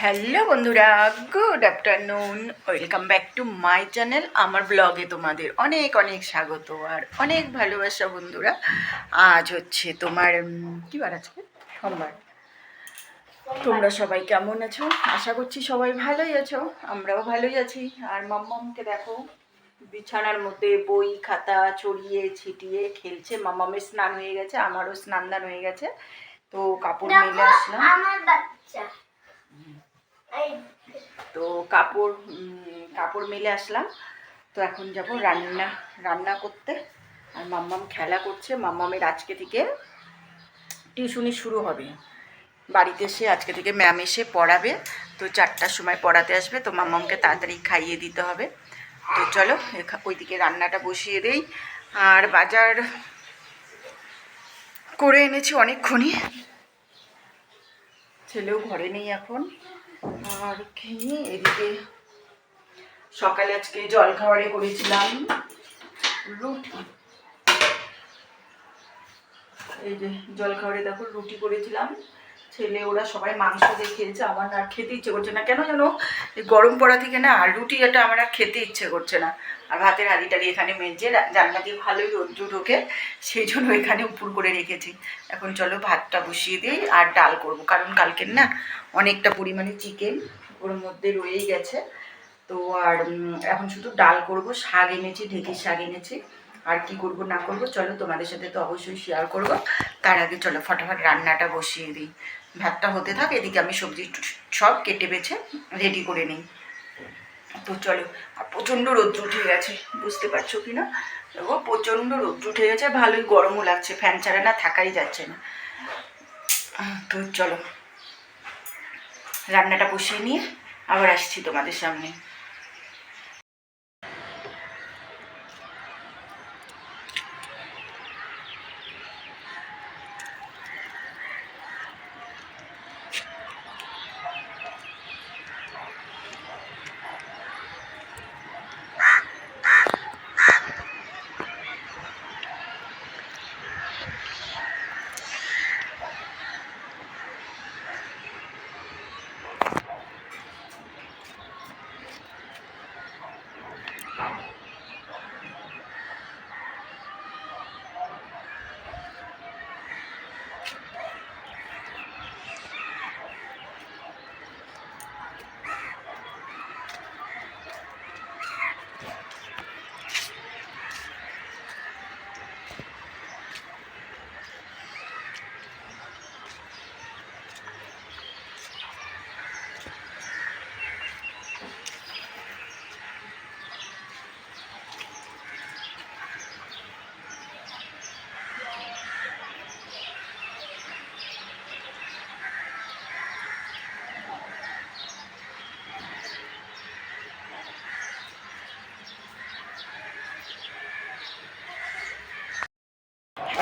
Hello বন্ধুরা good afternoon welcome back to my channel আমার ব্লগে তোমাদের অনেক অনেক স্বাগত আর অনেক ভালোবাসা বন্ধুরা। আজ হচ্ছে তোমার কি বার আজকে? সোমবার। তোমরা সবাই কেমন আছো? আশা করছি সবাই ভালোই আছো আমরাও ভালোই আছি। আর মাম্মামকে দেখো বিছানার মধ্যে বই খাতা ছড়িয়ে ছিটিয়ে খেলছে। মাম্মামের স্নান হয়ে গেছে আমারও স্নান দান হয়ে গেছে। তো কাপড় মেলে আসলাম। আমার বাচ্চা। এই তো কাপড় কাপড় মেলে আসলাম। তো এখন যাব রান্না রান্না করতে। আর মাম্মাম খেলা করছে। মাম্মামের আজকে থেকে টিউশনি শুরু হবে। বাড়িতে এসে আজকে থেকে ম্যাম এসে পড়াবে। তো চারটার সময় পড়াতে আসবে। তো মাম্মামকে তাড়াতাড়ি খাইয়ে দিতে হবে। তো চলো ওইদিকে রান্নাটা বসিয়ে দেই। আর বাজার করে এনেছি অনেকক্ষণই। ছেলেও ঘরে নেই এখন। আর খেয়ে এদিকে সকালে আজকে জল খাবারে করেছিলাম, রুটি। এই যে জল খাবারে দেখো রুটি করেছিলাম। ছেলে, ওরা সবাই মাংস দিয়ে খেয়েছে আমার আর খেতে ইচ্ছে করছে না। কেন এই গরম পড়া থেকে না আর রুটি এটা আমার আর খেতে ইচ্ছে করছে না। আর ভাতের হাঁড়ি টাড়ি এখানে মেজে জানলা দিয়ে ভালোই রোদ্রু ঢোকে সেই জন্য এখানে উপর করে রেখেছি। এখন চলো ভাতটা বসিয়ে দিই আর ডাল করব, কারণ কালকের না অনেকটা পরিমাণে চিকেন ওর মধ্যে রয়েই গেছে। তো আর এখন শুধু ডাল করব, শাক এনেছি, ঢেঁকির শাক এনেছি। আর কি করব, না করব, চলো তোমাদের সাথে তো অবশ্যই শেয়ার করব। তার আগে চলো ফটাফট রান্নাটা বসিয়ে দিই। ভাতটা হতে থাক, এদিকে আমি সবজি সব কেটে বেছে রেডি করে নিই। তো চলো, আর প্রচণ্ড রোদ্র উঠে গেছে, বুঝতে পারছ কি না ও প্রচণ্ড রোদ্র উঠে গেছে, ভালোই গরমও লাগছে ফ্যান ছাড়া না থাকাই যাচ্ছে না। তো চলো, রান্নাটা বসিয়ে নিয়ে আবার আসছি তোমাদের সামনে।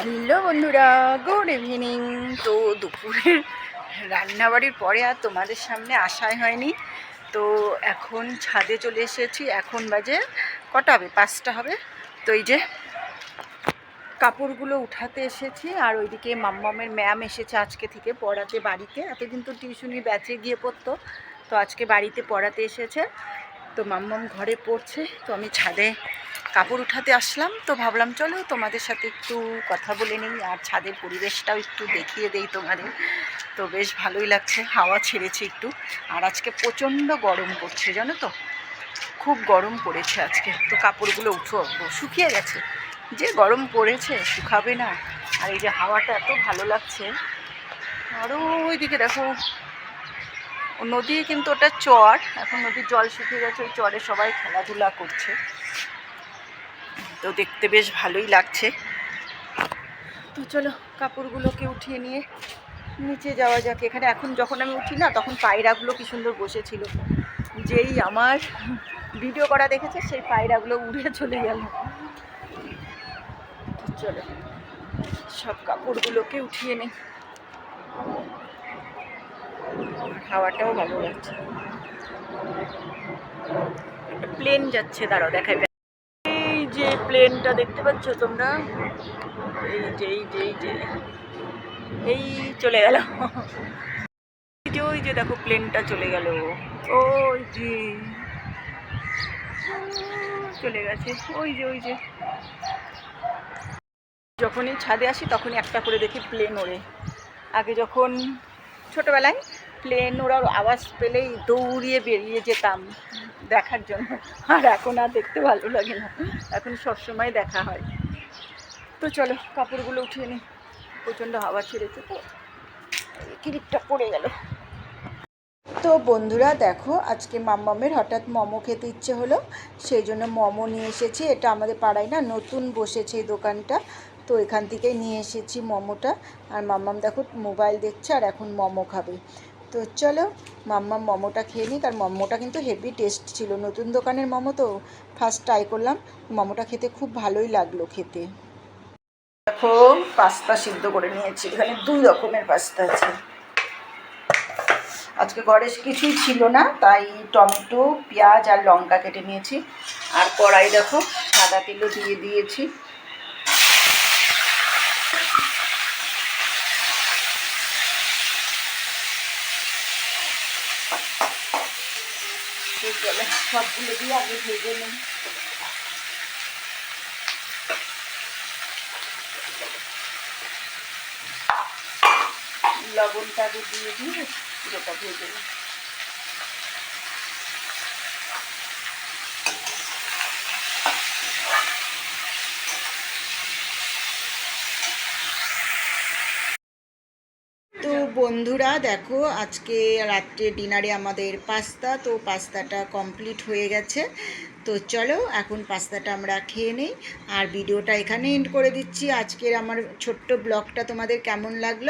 হ্যালো বন্ধুরা গুড ইভিনিং তো দুপুরের রান্নাবাড়ির পরে আর তোমাদের সামনে আসাই হয়নি। তো এখন ছাদে চলে এসেছি, এখন বাজে কটা হবে? পাঁচটা হবে। তো এই যে কাপড়গুলো উঠাতে এসেছি, আর ওইদিকে মাম্মামের ম্যাম এসেছে আজকে থেকে পড়াতে বাড়িতে। এতদিন তো টিউশনি ব্যাচে গিয়ে পড়তো, তো আজকে বাড়িতে পড়াতে এসেছে। তো মাম্মাম ঘরে পড়ছে, তো আমি ছাদে কাপড় উঠাতে আসলাম, তো ভাবলাম চলো তোমাদের সাথে একটু কথা বলে নিই, আর ছাদের পরিবেশটাও একটু দেখিয়ে দেই তোমাদের। তো বেশ ভালোই লাগছে, হাওয়া ছেড়েছে একটু। আর আজকে প্রচণ্ড গরম পড়ছে, জানো তো? খুব গরম পড়েছে আজকে। তো কাপড়গুলো উঠো, শুকিয়ে গেছে। যে গরম পড়েছে, শুকাবে না। আর এই যে হাওয়াটা এত ভালো লাগছে। আরও ওইদিকে দেখো নদী কিন্তু ওটা চর। এখন নদীর জল শুকিয়ে গেছে, ওই চরে সবাই খেলাধুলা করছে। তো দেখতে বেশ ভালোই লাগছে। তো চলো, কাপড়গুলোকে উঠিয়ে নিয়ে নিচে যাওয়া যাক। এখানে এখন যখন আমি উঠি না, তখন পায়রাগুলো কি সুন্দর বসেছিল। যেই আমার ভিডিও করা দেখেছে, সেই পায়রাগুলো উড়ে চলে গেল। চলো, সব কাপড়গুলোকে উঠিয়ে নেই। হাওয়াটাও ভালো লাগছে। প্লেন যাচ্ছে, দাঁড়াও দেখাই। এই যে প্লেনটা দেখতে পাচ্ছ তোমরা? এই যে এই যে এই যে। এই চলে গেল। ওই যে দেখো প্লেনটা চলে গেল। ওই যে। চলে গেছে। ওই যে ওই যে। যখনই ছাদে আসি, তখনই একটা করে দেখি প্লেন ওড়ে। আগে যখন ছোটোবেলায় প্লেন ওড়ার আওয়াজ পেলেই দৌড়িয়ে বেরিয়ে যেতাম দেখার জন্য। আর এখন আর দেখতে ভালো লাগে না। এখন সবসময় দেখা হয়। তো চলো, কাপড়গুলো উঠিয়ে নিই প্রচণ্ড হাওয়া ছেড়েছে তো। কিলিপটা পড়ে গেল। তো বন্ধুরা, দেখো, আজকে মাম্মামের হঠাৎ মোমো খেতে ইচ্ছে হলো। সেই জন্য মোমো নিয়ে এসেছি। এটা আমাদের পাড়ায় না নতুন বসেছে এই দোকানটা। তো এখান থেকেই নিয়ে এসেছি মোমোটা। আর মাম্মাম দেখো, মোবাইল দেখছে আর এখন মোমো খাবে। তো চলো, মাম্মাম মোমোটা খেয়ে নিই আর মোমোটা কিন্তু হেভি টেস্ট ছিল। নতুন দোকানের মোমো তো ফার্স্ট ট্রাই করলাম। মোমোটা খেতে খুব ভালোই লাগল খেতে। দেখো, পাস্তা সিদ্ধ করে নিয়েছি। এখানে দুই রকমের পাস্তা আছে। আজকে ঘরে কিছুই ছিল না, তাই টমেটো, পেঁয়াজ আর লঙ্কা কেটে নিয়েছি। আর কড়াই দেখো, সাদা তেলও দিয়ে দিয়েছি। তো চলো, সবগুলো দিয়ে আগে ভেজে নিই। লবণটা দিয়ে দিয়ে পুরোটা ভেজে নিই তো বন্ধুরা, দেখো আজকে রাত্রে ডিনারে আমাদের পাস্তা। তো পাস্তাটা কমপ্লিট হয়ে গেছে। তো চলো, এখন পাস্তাটা আমরা খেয়ে নেই। আর ভিডিওটা এখানে এন্ড করে দিচ্ছি। আজকের আমার ছোট্ট ব্লগটা তোমাদের কেমন লাগল?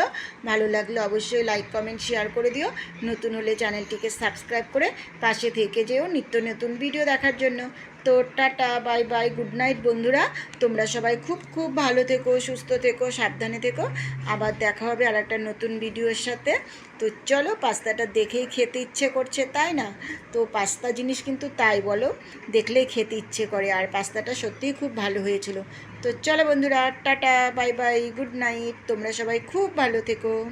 ভালো লাগল অবশ্যই লাইক কমেন্ট শেয়ার করে দিও। নতুন হলে চ্যানেলটিকে সাবস্ক্রাইব করে পাশে থেকে যেও নিত্য নতুন ভিডিও দেখার জন্য। তো tata, bye bye, good night বন্ধুরা। তোমরা সবাই খুব খুব ভালো থেকো, সুস্থ থেকো, সাবধানে থেকো। আবার দেখা হবে আর একটা নতুন ভিডিওর সাথে। তো চলো পাস্তাটা দেখেই খেতে ইচ্ছে করছে, তাই না? তো পাস্তা জিনিস কিন্তু তাই বলো, দেখলেই খেতে ইচ্ছে করে। আর পাস্তাটা সত্যিই খুব ভালো হয়েছিল। তো চলো বন্ধুরা, tata, bye bye, good night. তোমরা সবাই খুব ভালো থেকো।